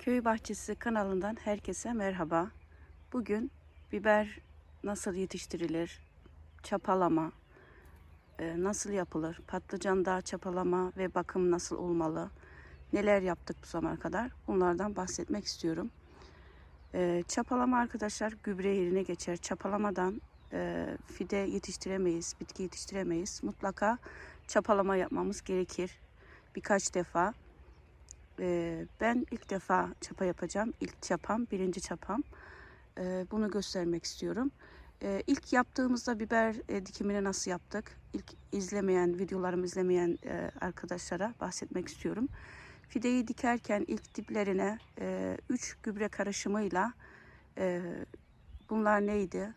Köy Bahçesi kanalından herkese merhaba. Bugün biber nasıl yetiştirilir, çapalama e, nasıl yapılır, patlıcanda çapalama ve bakım nasıl olmalı, neler yaptık bu zamana kadar bunlardan bahsetmek istiyorum. E, Çapalama arkadaşlar gübre yerine geçer. Çapalamadan e, fide yetiştiremeyiz, bitki yetiştiremeyiz. Mutlaka çapalama yapmamız gerekir birkaç defa. Ben ilk defa çapa yapacağım. İlk çapam, birinci çapam. Bunu göstermek istiyorum. Ee, ilk yaptığımızda biber e, dikimini nasıl yaptık? İlk izlemeyen, videolarımı izlemeyen e, arkadaşlara bahsetmek istiyorum. Fideyi dikerken ilk diplerine 3 gübre karışımıyla e, bunlar neydi?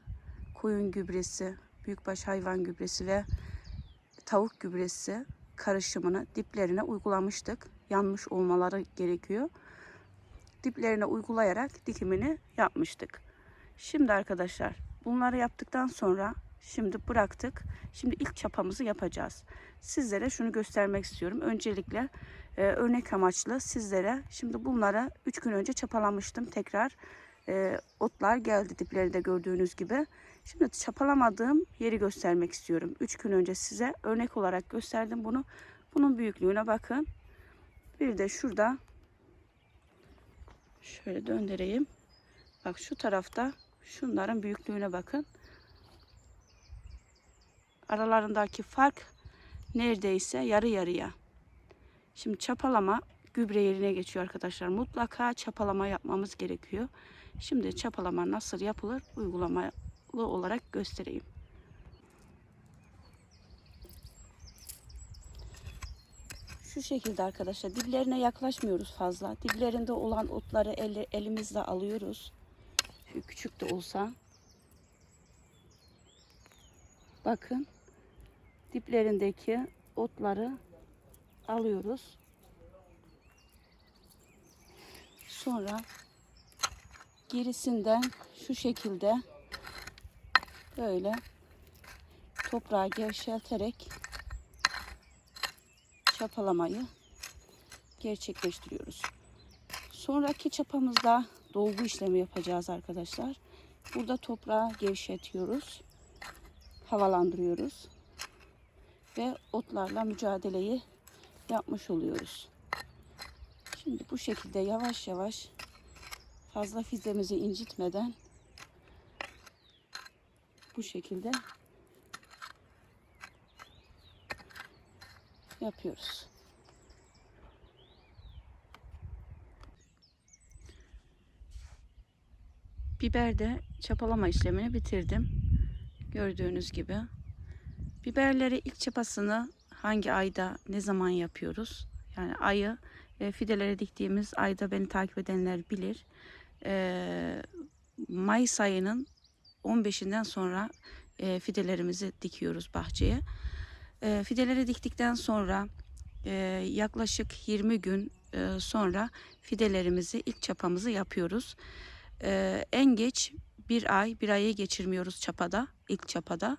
Koyun gübresi, büyükbaş hayvan gübresi ve tavuk gübresi karışımını diplerine uygulamıştık. Yanmış olmaları gerekiyor. Diplerine uygulayarak dikimini yapmıştık. Şimdi arkadaşlar bunları yaptıktan sonra şimdi bıraktık. Şimdi ilk çapamızı yapacağız. Sizlere şunu göstermek istiyorum. Öncelikle e, örnek amaçlı sizlere şimdi bunları 3 gün önce çapalamıştım. Tekrar e, otlar geldi diplerinde gördüğünüz gibi. Şimdi çapalamadığım yeri göstermek istiyorum. 3 gün önce size örnek olarak gösterdim bunu. Bunun büyüklüğüne bakın. Bir de şurada şöyle döndüreyim. Bak şu tarafta şunların büyüklüğüne bakın. Aralarındaki fark neredeyse yarı yarıya. Şimdi çapalama gübre yerine geçiyor arkadaşlar. Mutlaka çapalama yapmamız gerekiyor. Şimdi çapalama nasıl yapılır uygulamalı olarak göstereyim. Şu şekilde arkadaşlar diplerine yaklaşmıyoruz fazla. Diplerinde olan otları el, elimizle alıyoruz. Küçük de olsa. Bakın diplerindeki otları alıyoruz. Sonra gerisinden şu şekilde böyle toprağı gevşelterek çapalamayı gerçekleştiriyoruz. Sonraki çapamızda dolgu işlemi yapacağız arkadaşlar. Burada toprağı gevşetiyoruz. Havalandırıyoruz. Ve otlarla mücadeleyi yapmış oluyoruz. Şimdi bu şekilde yavaş yavaş fazla fizemizi incitmeden bu şekilde yapıyoruz. Biberde çapalama işlemini bitirdim. Gördüğünüz gibi. Biberleri ilk çapasını hangi ayda ne zaman yapıyoruz? Yani ayı e, fideleri diktiğimiz ayda beni takip edenler bilir. E, Mayıs ayının 15'inden sonra e, fidelerimizi dikiyoruz bahçeye. E, fideleri diktikten sonra e, yaklaşık 20 gün e, sonra fidelerimizi ilk çapamızı yapıyoruz. E, en geç bir ay, bir ayı geçirmiyoruz çapada, ilk çapada.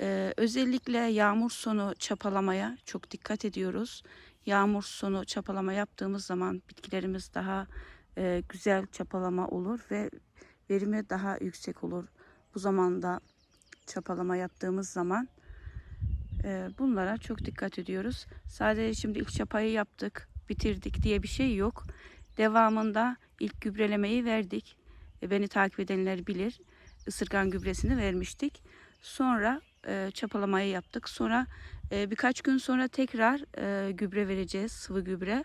E, özellikle yağmur sonu çapalamaya çok dikkat ediyoruz. Yağmur sonu çapalama yaptığımız zaman bitkilerimiz daha e, güzel çapalama olur ve verimi daha yüksek olur. Bu zamanda çapalama yaptığımız zaman bunlara çok dikkat ediyoruz. Sadece şimdi ilk çapayı yaptık, bitirdik diye bir şey yok. Devamında ilk gübrelemeyi verdik. E, beni takip edenler bilir. Isırgan gübresini vermiştik. Sonra e, çapalamayı yaptık. Sonra e, birkaç gün sonra tekrar gübre vereceğiz, sıvı gübre.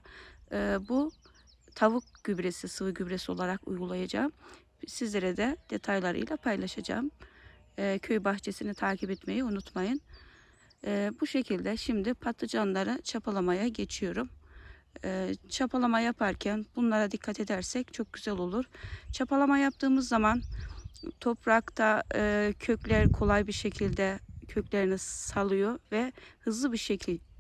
Bu tavuk gübresi, sıvı gübresi olarak uygulayacağım. Sizlere de detaylarıyla paylaşacağım. Köy bahçesini takip etmeyi unutmayın. E, bu şekilde şimdi patlıcanları çapalamaya geçiyorum. E, çapalama yaparken bunlara dikkat edersek çok güzel olur. Çapalama yaptığımız zaman toprakta e, kökler kolay bir şekilde köklerini salıyor ve hızlı bir şekilde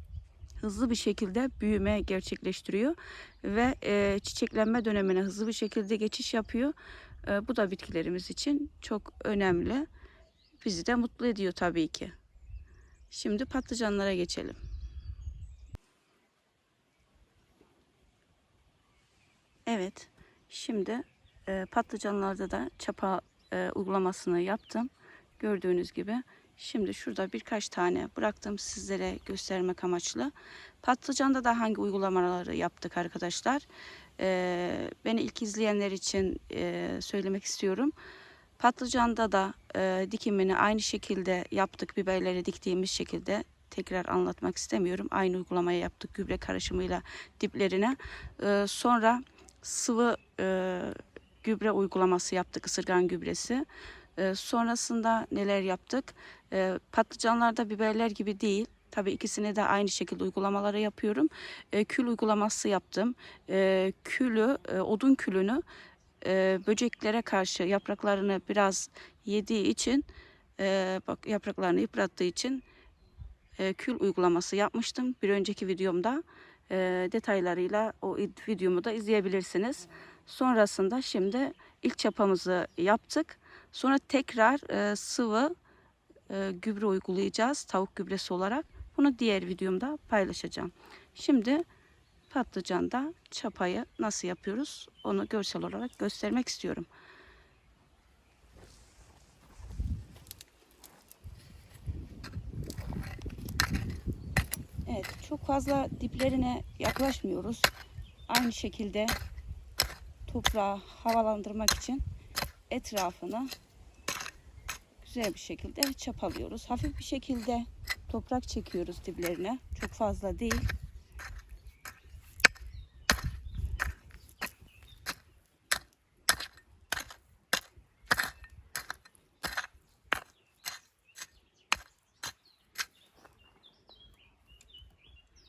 hızlı bir şekilde büyüme gerçekleştiriyor ve e, çiçeklenme dönemine hızlı bir şekilde geçiş yapıyor. E, bu da bitkilerimiz için çok önemli. Bizi de mutlu ediyor tabii ki. Şimdi patlıcanlara geçelim. Evet. Şimdi e, patlıcanlarda da çapa e, uygulamasını yaptım. Gördüğünüz gibi. Şimdi şurada birkaç tane bıraktım sizlere göstermek amaçlı. Patlıcanda da hangi uygulamaları yaptık arkadaşlar. E, beni ilk izleyenler için e, söylemek istiyorum. Patlıcanda da e, dikimini aynı şekilde yaptık. Biberleri diktiğimiz şekilde tekrar anlatmak istemiyorum. Aynı uygulamayı yaptık gübre karışımıyla diplerine. E, sonra sıvı e, gübre uygulaması yaptık ısırgan gübresi. E, sonrasında neler yaptık? E, patlıcanlarda biberler gibi değil. Tabii ikisini de aynı şekilde uygulamaları yapıyorum. E, kül uygulaması yaptım. E, külü, e, odun külünü e, böceklere karşı yapraklarını biraz yediği için, e, bak yapraklarını yıprattığı için e, kül uygulaması yapmıştım. Bir önceki videomda e, detaylarıyla o id- videomu da izleyebilirsiniz. Sonrasında şimdi ilk çapamızı yaptık. Sonra tekrar e, sıvı e, gübre uygulayacağız tavuk gübresi olarak. Bunu diğer videomda paylaşacağım. Şimdi patlıcanda çapayı nasıl yapıyoruz onu görsel olarak göstermek istiyorum. Evet çok fazla diplerine yaklaşmıyoruz. Aynı şekilde toprağı havalandırmak için etrafını güzel bir şekilde çapalıyoruz. Hafif bir şekilde toprak çekiyoruz diplerine. Çok fazla değil.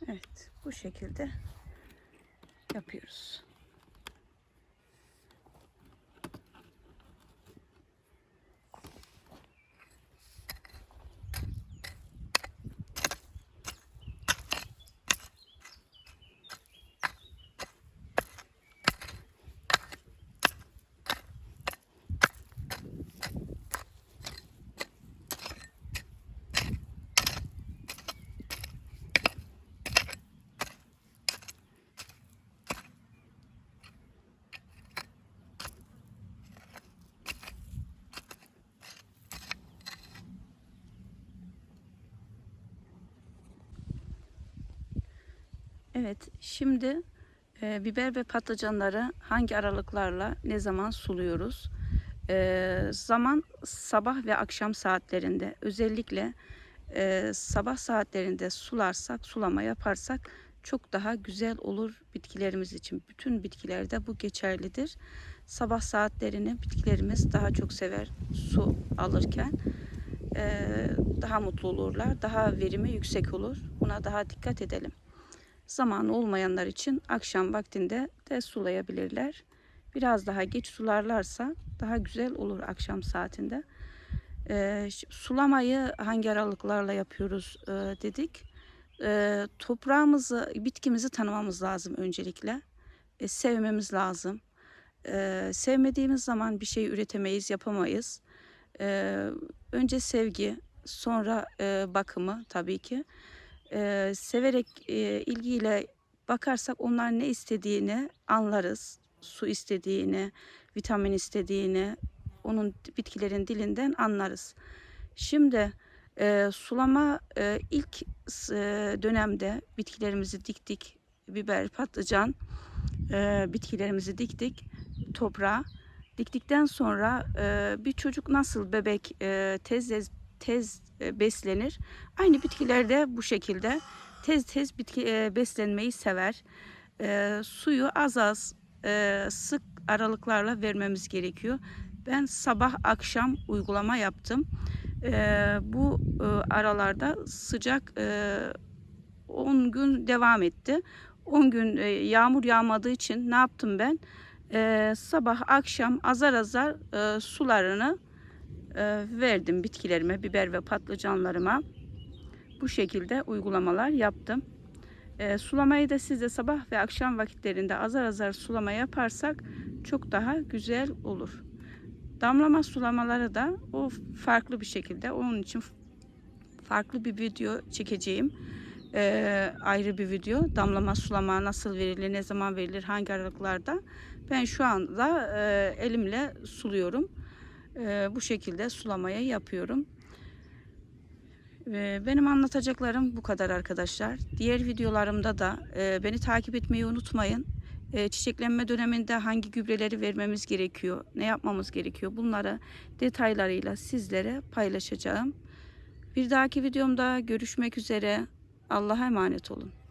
Evet, bu şekilde yapıyoruz. Evet, şimdi e, biber ve patlıcanları hangi aralıklarla ne zaman suluyoruz? E, zaman sabah ve akşam saatlerinde özellikle e, sabah saatlerinde sularsak, sulama yaparsak çok daha güzel olur bitkilerimiz için. Bütün bitkilerde bu geçerlidir. Sabah saatlerini bitkilerimiz daha çok sever su alırken. E, daha mutlu olurlar, daha verimi yüksek olur. Buna daha dikkat edelim. Zamanı olmayanlar için akşam vaktinde de sulayabilirler. Biraz daha geç sularlarsa daha güzel olur akşam saatinde. Ş- sulamayı hangi aralıklarla yapıyoruz e, dedik. Ee, toprağımızı, bitkimizi tanımamız lazım öncelikle. E, sevmemiz lazım. Ee, sevmediğimiz zaman bir şey üretemeyiz, yapamayız. Ee, önce sevgi, sonra e, bakımı tabii ki e, severek e, ilgiyle bakarsak onlar ne istediğini anlarız. Su istediğini, vitamin istediğini onun bitkilerin dilinden anlarız. Şimdi e, sulama e, ilk e, dönemde bitkilerimizi diktik. Biber, patlıcan e, bitkilerimizi diktik toprağa. Diktikten sonra e, bir çocuk nasıl bebek e, tez tez beslenir. Aynı bitkiler de bu şekilde tez tez bitki e, beslenmeyi sever. E, suyu az az e, sık aralıklarla vermemiz gerekiyor. Ben sabah akşam uygulama yaptım. E, bu e, aralarda sıcak e, 10 gün devam etti. 10 gün e, yağmur yağmadığı için ne yaptım ben? E, sabah akşam azar azar e, sularını e, verdim bitkilerime, biber ve patlıcanlarıma. Bu şekilde uygulamalar yaptım. E, sulamayı da siz de sabah ve akşam vakitlerinde azar azar sulama yaparsak çok daha güzel olur. Damlama sulamaları da o farklı bir şekilde. Onun için farklı bir video çekeceğim. e, ayrı bir video. Damlama sulama nasıl verilir, ne zaman verilir, hangi aralıklarda. Ben şu anda e, elimle suluyorum. E, bu şekilde sulamayı yapıyorum. E, benim anlatacaklarım bu kadar arkadaşlar. Diğer videolarımda da e, beni takip etmeyi unutmayın. E, çiçeklenme döneminde hangi gübreleri vermemiz gerekiyor, ne yapmamız gerekiyor bunları detaylarıyla sizlere paylaşacağım. Bir dahaki videomda görüşmek üzere. Allah'a emanet olun.